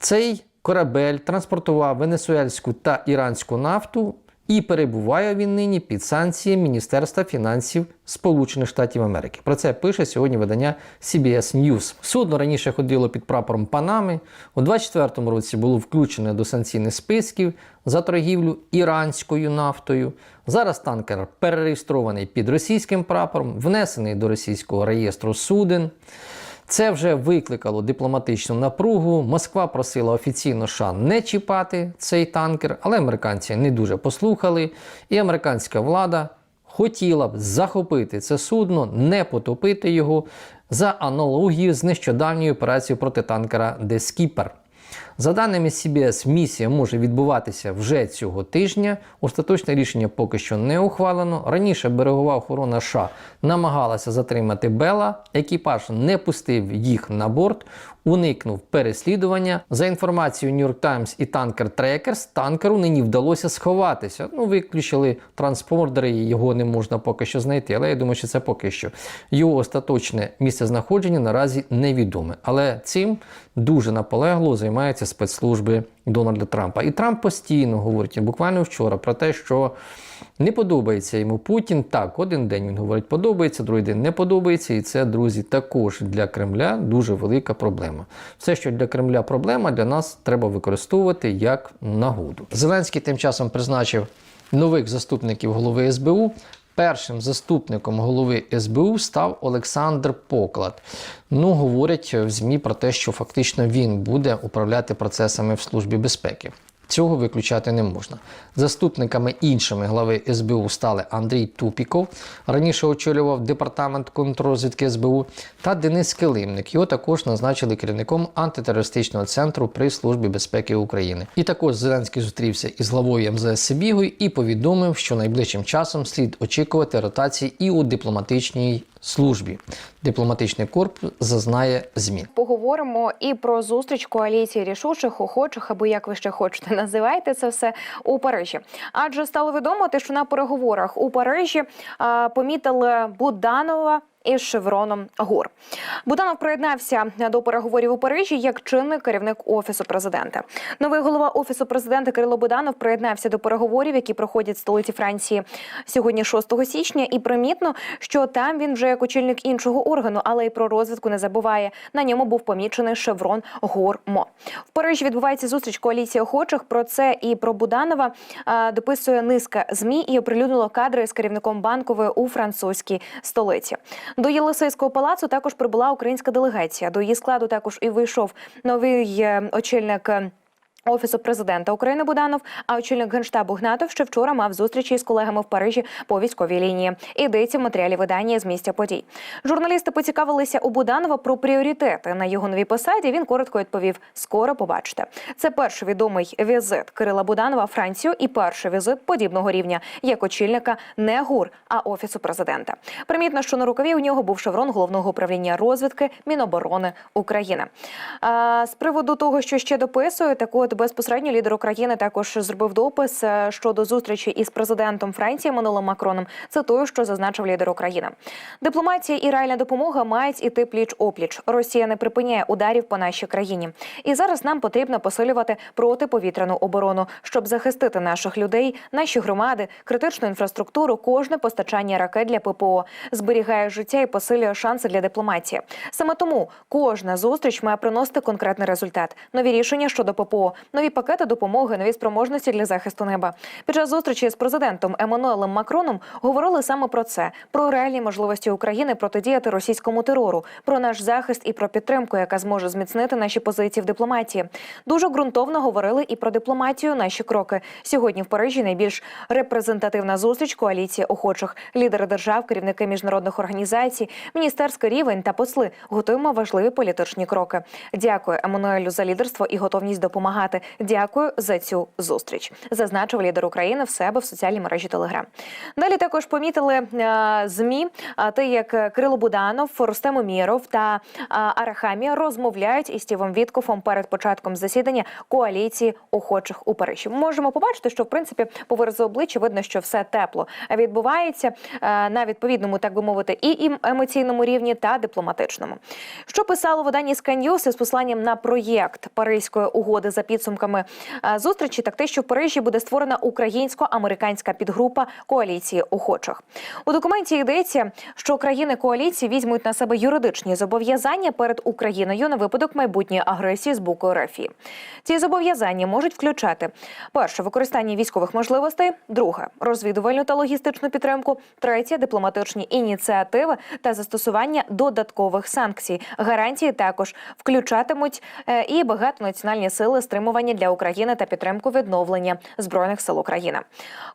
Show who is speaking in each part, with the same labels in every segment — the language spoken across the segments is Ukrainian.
Speaker 1: Цей корабель транспортував венесуельську та іранську нафту і перебуває він нині під санкціями Міністерства фінансів Сполучених Штатів Америки. Про це пише сьогодні видання CBS News. Судно раніше ходило під прапором Панами. У 2024 році було включене до санкційних списків за торгівлю іранською нафтою. Зараз танкер перереєстрований під російським прапором, внесений до російського реєстру суден. Це вже викликало дипломатичну напругу. Москва просила офіційно США не чіпати цей танкер, але американці не дуже послухали, і американська влада хотіла б захопити це судно, не потопити його за аналогією з нещодавньою операцією проти танкера Дескіпер. За даними CBS, місія може відбуватися вже цього тижня. Остаточне рішення поки що не ухвалено. Раніше берегова охорона США намагалася затримати Бела. Екіпаж не пустив їх на борт, уникнув переслідування. За інформацією New York Times і танкер Trackers, танкеру нині вдалося сховатися. Ну, виключили транспордери, його не можна поки що знайти. Але я думаю, що це поки що. Його остаточне місце знаходження наразі невідоме. Але цим дуже наполегло займаються спецслужби Дональда Трампа. І Трамп постійно говорить, буквально вчора, про те, що не подобається йому Путін. Так, один день він говорить, подобається, другий день не подобається. І це, друзі, також для Кремля дуже велика проблема. Все, що для Кремля проблема, для нас треба використовувати як нагоду. Зеленський тим часом призначив нових заступників голови СБУ. Першим заступником голови СБУ став Олександр Поклад. Ну, говорять в ЗМІ про те, що фактично він буде управляти процесами в Службі безпеки. Цього виключати не можна. Заступниками іншими глави СБУ стали Андрій Тупіков, раніше очолював департамент контррозвідки СБУ, та Денис Килимник. Його також назначили керівником антитерористичного центру при Службі безпеки України. І також Зеленський зустрівся із главою МЗС Сибігою і повідомив, що найближчим часом слід очікувати ротації і у дипломатичній службі. Дипломатичний корпус зазнає змін.
Speaker 2: Поговоримо і про зустріч коаліції рішучих, охочих, або як ви ще хочете називайте це все у Парижі. Адже стало відомо, що на переговорах у Парижі помітили Буданова. Із шевроном ГУР Буданов приєднався до переговорів у Парижі як чинний керівник офісу президента. Новий голова офісу президента Кирило Буданов приєднався до переговорів, які проходять в столиці Франції сьогодні, 6 січня. І примітно, що там він вже як очільник іншого органу, але й про розвідку не забуває. На ньому був помічений шеврон ГУР МО. В Парижі відбувається зустріч коаліції охочих. Про це і про Буданова дописує низка змі і оприлюднило кадри з керівником банкової у французькій столиці. До Єлисейського палацу також прибула українська делегація. До її складу також і вийшов новий е, очільник. Офісу президента України Буданов, а очільник генштабу Гнатов ще вчора мав зустрічі з колегами в Парижі по військовій лінії. Йдеться в матеріалі видання з місця подій. Журналісти поцікавилися у Буданова про пріоритети на його новій посаді. Він коротко відповів: скоро побачите. Це перший відомий візит Кирила Буданова Францію і перший візит подібного рівня як очільника не ГУР, а офісу президента. Примітно, що на рукаві у нього був шеврон головного управління розвідки Міноборони України. А, з приводу того, що ще дописую, так от безпосередньо лідер України також зробив допис е, щодо зустрічі із президентом Франції Манолом Макроном. Цитую, що зазначив лідер України. Дипломатія і реальна допомога мають іти пліч опліч. Росія не припиняє ударів по нашій країні. І зараз нам потрібно посилювати протиповітряну оборону, щоб захистити наших людей, наші громади, критичну інфраструктуру, кожне постачання ракет для ППО зберігає життя і посилює шанси для дипломатії. Саме тому кожна зустріч має приносити конкретний результат, нові рішення щодо ППО, нові пакети допомоги, нові спроможності для захисту неба. Під час зустрічі з президентом Еммануелем Макроном говорили саме про це: про реальні можливості України протидіяти російському терору, про наш захист і про підтримку, яка зможе зміцнити наші позиції в дипломатії. Дуже ґрунтовно говорили і про дипломатію. Наші кроки сьогодні в Парижі найбільш репрезентативна зустріч коаліції охочих лідери держав, керівники міжнародних організацій, міністерський рівень та посли готуємо важливі політичні кроки. Дякую Еммануелю за лідерство і готовність допомагати. Сказати дякую за цю зустріч, зазначив лідер України в себе в соціальній мережі Телеграм. Далі також помітили е, змі, те, як Кирило Буданов, Рустем Уміров та Арахамія розмовляють із Стівом Віткофом перед початком засідання коаліції охочих у Парижі. Можемо побачити, що в принципі по виразу обличчя видно, що все тепло відбувається е, на відповідному, так би мовити, і ім- емоційному рівні та дипломатичному. Що писало видання Sky News із посланням на проєкт Паризької угоди за підсумками е, зустрічі, так те, що в Парижі буде створена українсько-американська підгрупа коаліції охочих. У документі йдеться, що країни коаліції візьмуть на себе юридичні зобов'язання перед Україною на випадок майбутньої агресії з боку РФ. Ці зобов'язання можуть включати перше використання військових можливостей, друге розвідувальну та логістичну підтримку, третє дипломатичні ініціативи та застосування додаткових санкцій. Гарантії також включатимуть е, і багатонаціональні сили стримування для України та підтримку відновлення збройних сил України.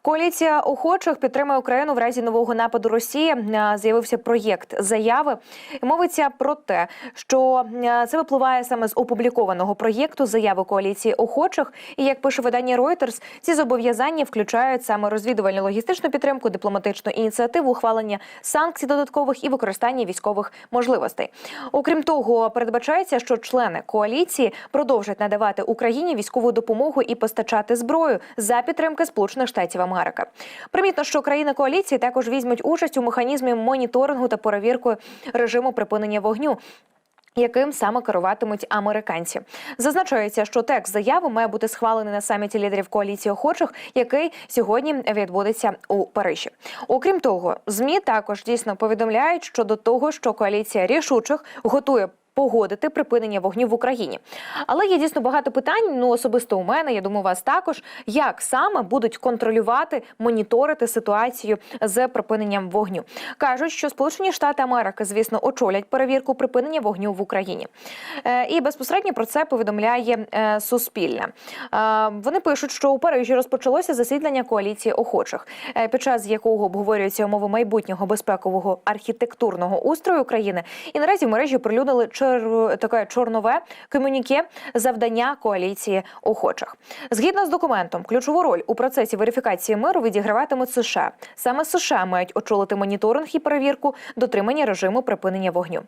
Speaker 2: Коаліція охочих підтримує Україну в разі нового нападу Росії. Е, З'явився проєкт заяви. Мовиться про те, що е, це випливає саме з опублікованого проєкту заяви коаліції охочих. І як пише видання Reuters, ці зобов'язання включають саме розвідувальну логістичну підтримку, дипломатичну ініціативу, ухвалення санкцій додаткових і використання військових можливостей. Окрім того, передбачається, що члени коаліції продовжать надавати Україні військову допомогу і постачати зброю за підтримки Сполучених Штатів Америки. Примітно, що країни коаліції також візьмуть участь у механізмі моніторингу та перевірки режиму припинення вогню. Яким саме керуватимуть американці, зазначається, що текст заяви має бути схвалений на саміті лідерів коаліції охочих, який сьогодні відбудеться у Парижі. Окрім того, змі також дійсно повідомляють щодо того, що коаліція рішучих готує. Погодити припинення вогню в Україні, але є дійсно багато питань. Ну особисто у мене, я думаю, у вас також як саме будуть контролювати, моніторити ситуацію з припиненням вогню. кажуть, що Сполучені Штати Америки, звісно, очолять перевірку припинення вогню в Україні, Е, і безпосередньо про це повідомляє е, Суспільне. Е, Вони пишуть, що у Парижі розпочалося засідання коаліції охочих, під час якого обговорюються умови майбутнього безпекового архітектурного устрою України. І наразі в мережі прилюдили чер... таке чорнове комюніке завдання коаліції охочих. Згідно з документом, ключову роль у процесі верифікації миру відіграватимуть США. Саме США мають очолити моніторинг і перевірку дотримання режиму припинення вогню.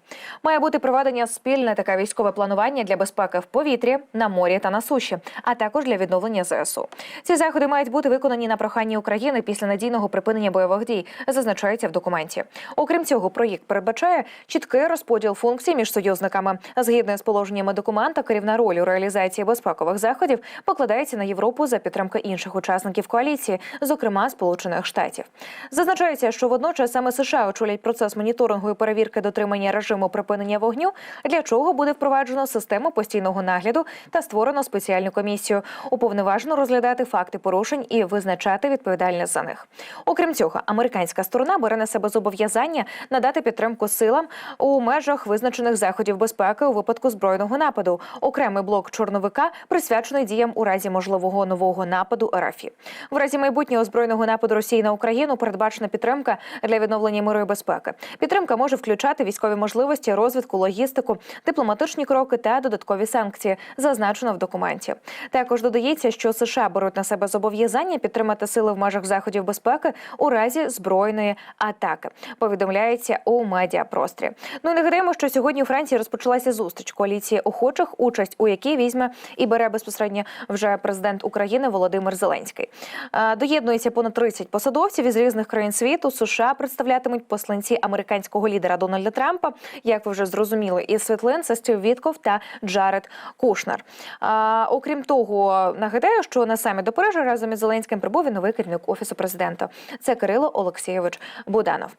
Speaker 2: Має бути проведення спільне таке військове планування для безпеки в повітрі, на морі та на суші, а також для відновлення ЗСУ. Ці заходи мають бути виконані на прохання України після надійного припинення бойових дій, зазначається в документі. Окрім цього, проєкт передбачає чіткий розподіл функцій між союзниками. Згідно з положеннями документа, керівна роль у реалізації безпекових заходів покладається на Європу за підтримки інших учасників коаліції, зокрема Сполучених Штатів. Зазначається, що водночас саме США очолять процес моніторингу і перевірки дотримання режиму припинення вогню, для чого буде впроваджено систему постійного нагляду та створено спеціальну комісію, уповноважено розглядати факти порушень і визначати відповідальність за них. Окрім цього, американська сторона бере на себе зобов'язання надати підтримку силам у межах визначених заходів безпеки у випадку збройного нападу. Окремий блок чорновика присвячений діям у разі можливого нового нападу РФ. В разі майбутнього збройного нападу Росії на Україну передбачена підтримка для відновлення миру і безпеки. Підтримка може включати військові можливості, розвитку, логістику, дипломатичні кроки та додаткові санкції, зазначено в документі. Також додається, що США беруть на себе зобов'язання підтримати сили в межах заходів безпеки у разі збройної атаки. Повідомляється у медіапрострі. Ну і нагадаємо, що сьогодні у Франції розпочалася зустріч коаліції охочих, участь у якій візьме і бере безпосередньо вже президент України Володимир Зеленський. Е, Доєднується понад 30 посадовців із різних країн світу. США представлятимуть посланці американського лідера Дональда Трампа, як ви вже зрозуміли, із світлин це Вітков та Джаред Кушнер. А, окрім того, нагадаю, що на саміт до Парижа разом із Зеленським прибув і новий керівник офісу президента. Це Кирило Олексійович Буданов.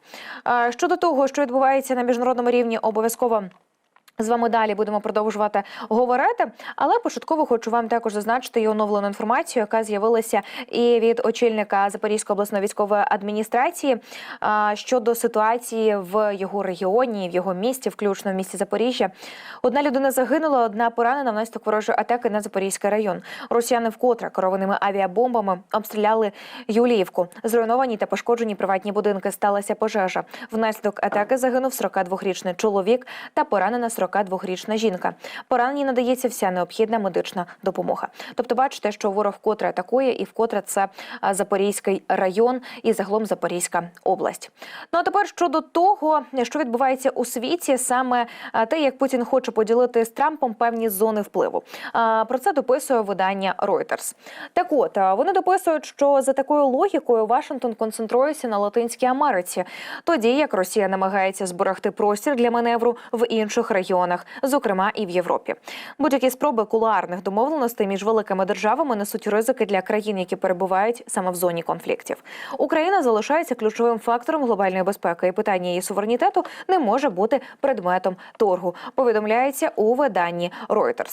Speaker 2: Щодо того, що відбувається на міжнародному рівні, обов'язково. З вами далі будемо продовжувати говорити, але початково хочу вам також зазначити і оновлену інформацію, яка з'явилася і від очільника Запорізької обласної військової адміністрації щодо ситуації в його регіоні, в його місті, включно в місті Запоріжжя. Одна людина загинула, одна поранена внаслідок ворожої атаки на Запорізький район. Росіяни вкотре керованими авіабомбами обстріляли Юліївку. Зруйновані та пошкоджені приватні будинки. Сталася пожежа. Внаслідок атаки загинув 42-річний чоловік та поранена 42-річна жінка. Пораненій надається вся необхідна медична допомога. Тобто, бачите, що ворог вкотре атакує, і вкотре це Запорізький район і загалом Запорізька область. Ну а тепер щодо того, що відбувається у світі, саме те, як Путін хоче поділити з Трампом певні зони впливу. Про це дописує видання Reuters. Так от вони дописують, що за такою логікою Вашингтон концентрується на Латинській Америці, тоді як Росія намагається зберегти простір для маневру в інших регіонах, зокрема і в Європі. Будь-які спроби кулуарних домовленостей між великими державами несуть ризики для країн, які перебувають саме в зоні конфліктів. Україна залишається ключовим фактором глобальної безпеки, і питання її суверенітету не може бути предметом торгу. Повідомляється у виданні Reuters.